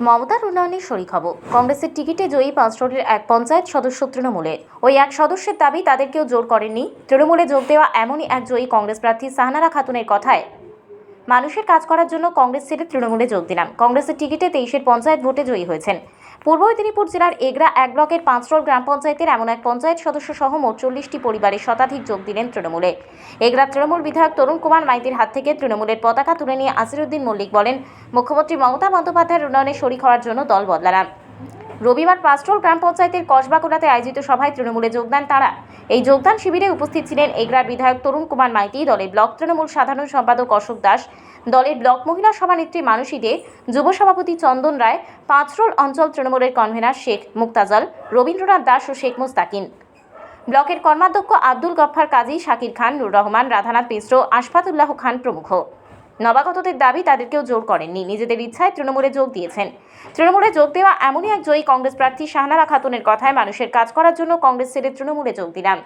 মমতার উন্নয়নে শরিক হব। কংগ্রেসের টিকিটে জয়ী পাঁচশোটির এক পঞ্চায়েত সদস্য তৃণমূলের ওই এক সদস্যের দাবি তাদের কেউ জোর করেননি। তৃণমূলে যোগ দেওয়া এমনই এক জয়ী কংগ্রেস প্রার্থী সাহানারা খাতুনের কথায়। মানুষের কাজ করার জন্য কংগ্রেস ছেড়ে তৃণমূলে যোগ দিলাম। কংগ্রেসের টিকিটে তেইশের পঞ্চায়েত ভোটে জয়ী হয়েছেন। পূর্ব মেদিনীপুর জেলার এগরা এক ব্লকের পাঁচরোল গ্রাম পঞ্চায়েতের এমন এক পঞ্চায়েত সদস্য সহ মোট চল্লিশটি পরিবারের শতাধিক যোগ দিলেন তৃণমূলে। এগরা তৃণমূল বিধায়ক তরুণ কুমার মাইতির হাত থেকে তৃণমূলের পতাকা তুলে নিয়ে আসিরুদ্দিন মল্লিক বলেন, মুখ্যমন্ত্রী মমতা বন্দ্যোপাধ্যায়ের উন্নয়নে শরিক হওয়ার জন্য দল বদলালাম। রবিবার পাঁচট্রোল গ্রাম পঞ্চায়েতের কসবাকুড়াতে আয়োজিত সভায় তৃণমূলে যোগদান তারা। এই যোগদান শিবিরে উপস্থিত ছিলেন এগরার বিধায়ক তরুণ কুমার মাইতি, দলের ব্লক তৃণমূল সাধারণ সম্পাদক অশোক দাস, দলের ব্লক মহিলা সভানেত্রী মানসী দে, যুব সভাপতি চন্দন রায় পাঁচরোল অঞ্চল তৃণমূলের কনভেনার শেখ মুক্তাজল, রবীন্দ্রনাথ দাস ও শেখ মুস্তাকিন। ব্লকের কর্মাধ্যক্ষ আব্দুল গফফার কাজী শাকির খান, নুর রহমান, রাধানাথ মিশ্র, আশফাতুল্লাহ খান প্রমুখ। নবাগতদের দাবি তাদেরকেও জোর করেননি। নিজেদের ইচ্ছায় তৃণমূলে যোগ দিয়েছেন। তৃণমূলে যোগ দেওয়া এমনই এক জয়ী কংগ্রেস প্রার্থী শাহনারা খাতুনের কথায় মানুষের কাজ করার জন্য কংগ্রেস ছেড়ে তৃণমূলে যোগ দিলাম।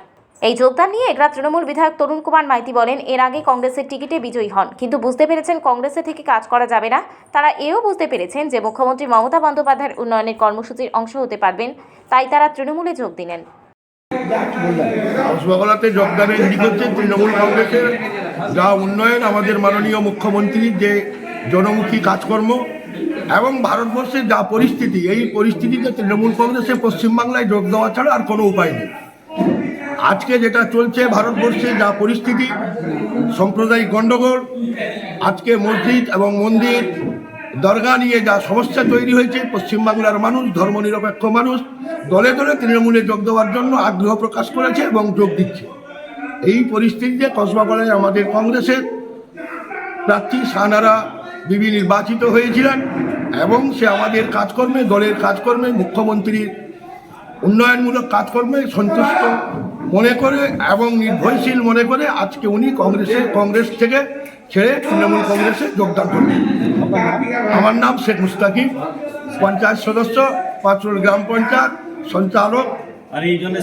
এই যোগদান নিয়ে এগরা তৃণমূল বিধায়ক তরুণ কুমার মাইতি বলেন, এর আগে কংগ্রেসের টিকিটে বিজয়ী হন, কিন্তু বুঝতে পেরেছেন কংগ্রেসে থেকে কাজ করা যাবে না। তারা এও বুঝতে পেরেছেন যে মুখ্যমন্ত্রী মমতা বন্দ্যোপাধ্যায়ের উন্নয়নের কর্মসূচির অংশ হতে পারবেন, তাই তারা তৃণমূলে যোগ দিলেন। যোগদানের তৃণমূল কংগ্রেসের যা উন্নয়ন আমাদের মাননীয় মুখ্যমন্ত্রীর যে জনমুখী কাজকর্ম এবং ভারতবর্ষের যা পরিস্থিতি, এই পরিস্থিতিতে তৃণমূল কংগ্রেসে পশ্চিমবাংলায় যোগ দেওয়া ছাড়া আর কোনো উপায় নেই। আজকে যেটা চলছে ভারতবর্ষে যা পরিস্থিতি, সাম্প্রদায়িক গণ্ডগোল, আজকে মসজিদ এবং মন্দির, দরগা নিয়ে যা সমস্যা তৈরি হয়েছে, পশ্চিমবাংলার মানুষ, ধর্মনিরপেক্ষ মানুষ, দলে দলে তৃণমূলে যোগ দেওয়ার জন্য আগ্রহ প্রকাশ করেছে এবং যোগ দিচ্ছে। এই পরিস্থিতিতে কসবাগলায় আমাদের কংগ্রেসের প্রার্থী সানারা বিবি নির্বাচিত হয়েছিলেন এবং সে আমাদের কাজকর্মে, দলের কাজকর্মে, মুখ্যমন্ত্রীর উন্নয়নমূলক কাজকর্মে সন্তুষ্ট মনে করে এবং নির্ভরশীল মনে করে আজকে উনি কংগ্রেসের, কংগ্রেস থেকে ছেড়ে তৃণমূল কংগ্রেসে যোগদান করবেন আমার নাম শেখ মুস্তাকিম, পঞ্চায়েত সদস্য, পাঁচরোল গ্রাম পঞ্চায়েত সঞ্চালক। আর এই জন্য